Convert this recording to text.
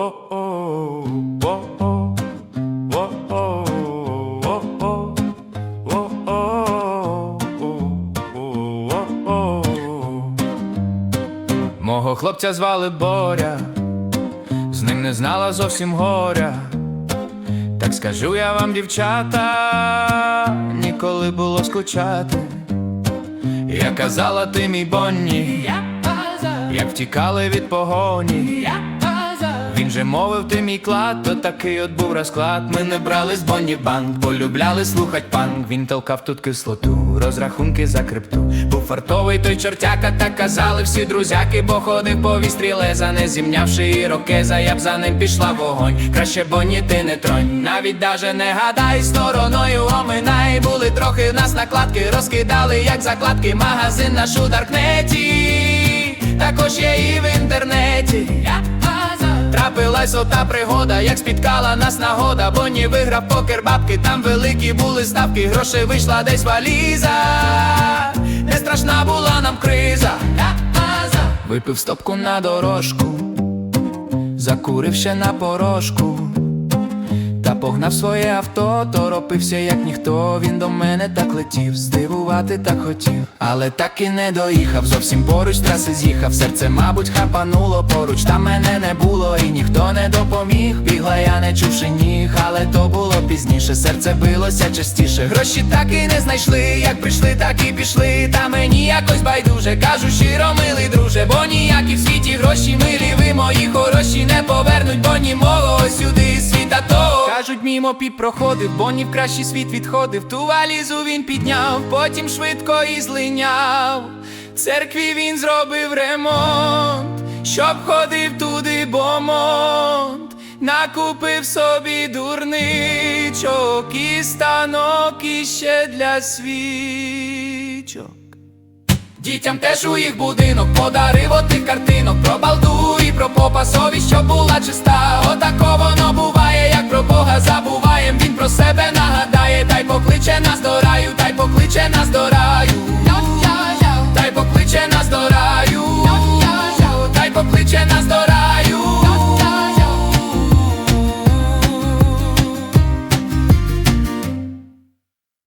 Мого хлопця звали Боря, з ним не знала зовсім горя. Так скажу я вам, дівчата, ніколи було скучати. Я казала, ти мій Бонні, як втікали від погоні. Він же мовив, ти мій клад, то такий от був розклад. Ми не брали з Бонні банк, полюбляли слухать панк. Він толкав тут кислоту, розрахунки за крипту. Був фартовий той чортяка, так казали всі друзяки, бо ходив по вістрі леза, не зімнявши ірокеза, я б за ним пішла вогонь. Краще Бонні, ти не тронь, навіть даже не гадай, стороною оминай. Були трохи в нас накладки, розкидали, як закладки, магазин наш у даркнеті. Також є і в інтернеті. Трапилась ота пригода, як спіткала нас нагода, бо ні виграв покер бабки, там великі були ставки, грошей вийшла десь валіза, не страшна була нам криза. Випив стопку на дорожку, закурив ще на порошку. Погнав своє авто, торопився, як ніхто. Він до мене так летів, здивувати так хотів, але так і не доїхав. Зовсім поруч траси з'їхав. Серце, мабуть, хапануло поруч. Та мене не було, і ніхто не допоміг. Бігла я, не чувши ніг, але то було пізніше. Серце билося частіше. Гроші так і не знайшли. Як прийшли, так і пішли. Та мені якось байдуже. Кажу щиро, милий друже, бо ніякі в світі гроші милі. Ви мої хороші не повернуть, бо ні мого сюди світа того. Кажуть, мімо піп проходив, бо ні в кращий світ відходив. Ту валізу він підняв, потім швидко і злиняв. В церкві він зробив ремонт, щоб ходив туди бомонт. Накупив собі дурничок і станок іще для свічок. Дітям теж у їх будинок подарив отих картинок про балду і про попа совість, що була чиста. Отако воно буває, trece nas dorar.